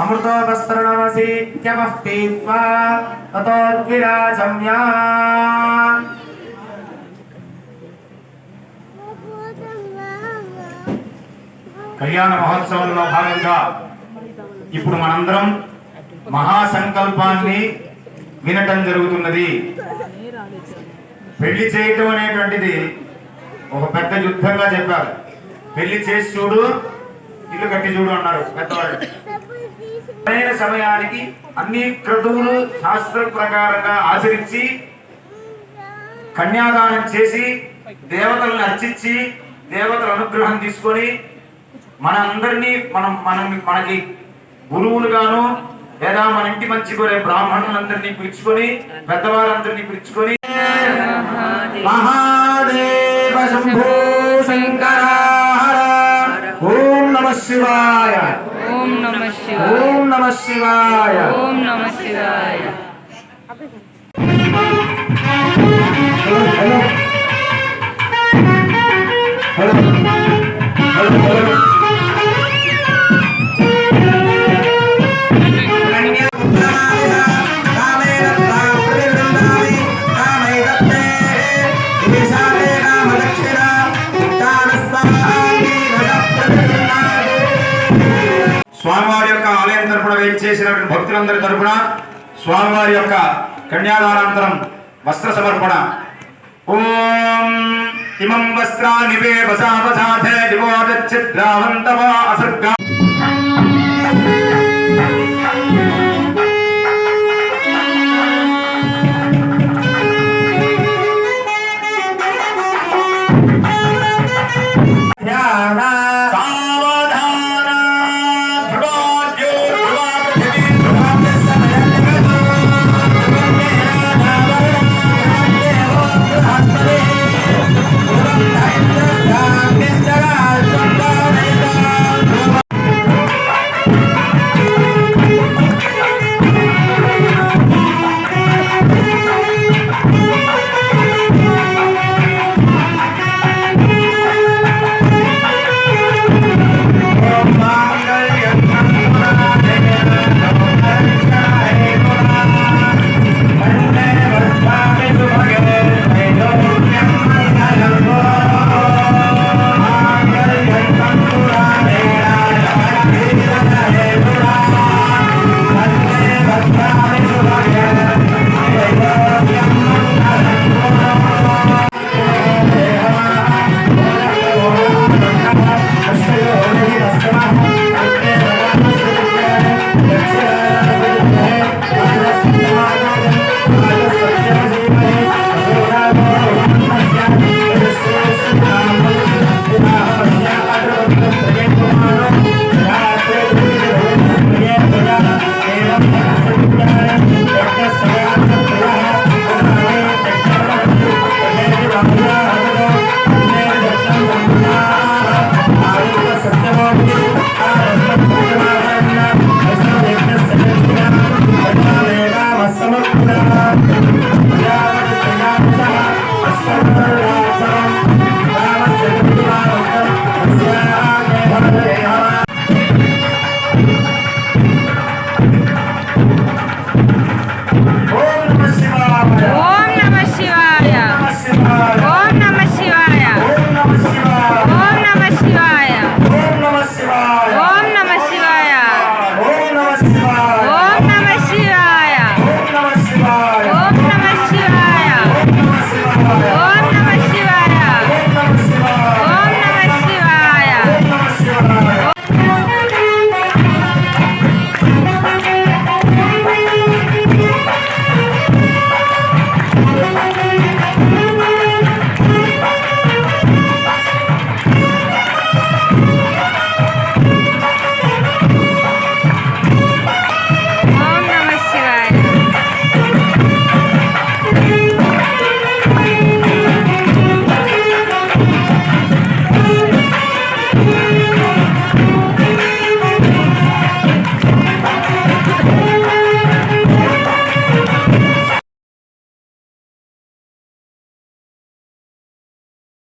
అమృతోపస్తరణమసి క్యమః పీత్వా కళ్యాణ మహోత్సవంలో భాగంగా ఇప్పుడు మనందరం మహాసంకల్పాన్ని వినటం జరుగుతున్నది. పెళ్ళి చేయటం అనేటువంటిది ఒక పెద్ద యుద్ధంగా చెప్పారు. పెళ్ళి చేసి చూడు ఇల్లు కట్టి చూడు అన్నారు పెద్దవాళ్ళు. సరైన సమయానికి అన్ని క్రతువులు శాస్త్ర ప్రకారంగా ఆచరించి కన్యాదానం చేసి దేవతలను అర్చించి దేవతల అనుగ్రహం తీసుకొని మన అందరినీ మనం మనం మనకి గురువులుగాను లేదా మన ఇంటి మంచి కోరే బ్రాహ్మణులందరినీ పిలుచుకొని పెద్దవారందరినీ పిలుచుకొని మహాదేవ శంభో శంకర ఓం నమ శివాయ. ఓం నమ శివాయ. ఓం నమ శివాయ. హలో. స్వామివారి యొక్క ఆలయం తరపున వేయించేసినటువంటి భక్తులందరి తరఫున స్వామివారి యొక్క కన్యాదానాంతరం వస్త్ర సమర్పణ ఓం ఇమం వస్త్రాని వే వసావసాధే దివోదచ్చిద్రావంతవా అసర్గా ఓం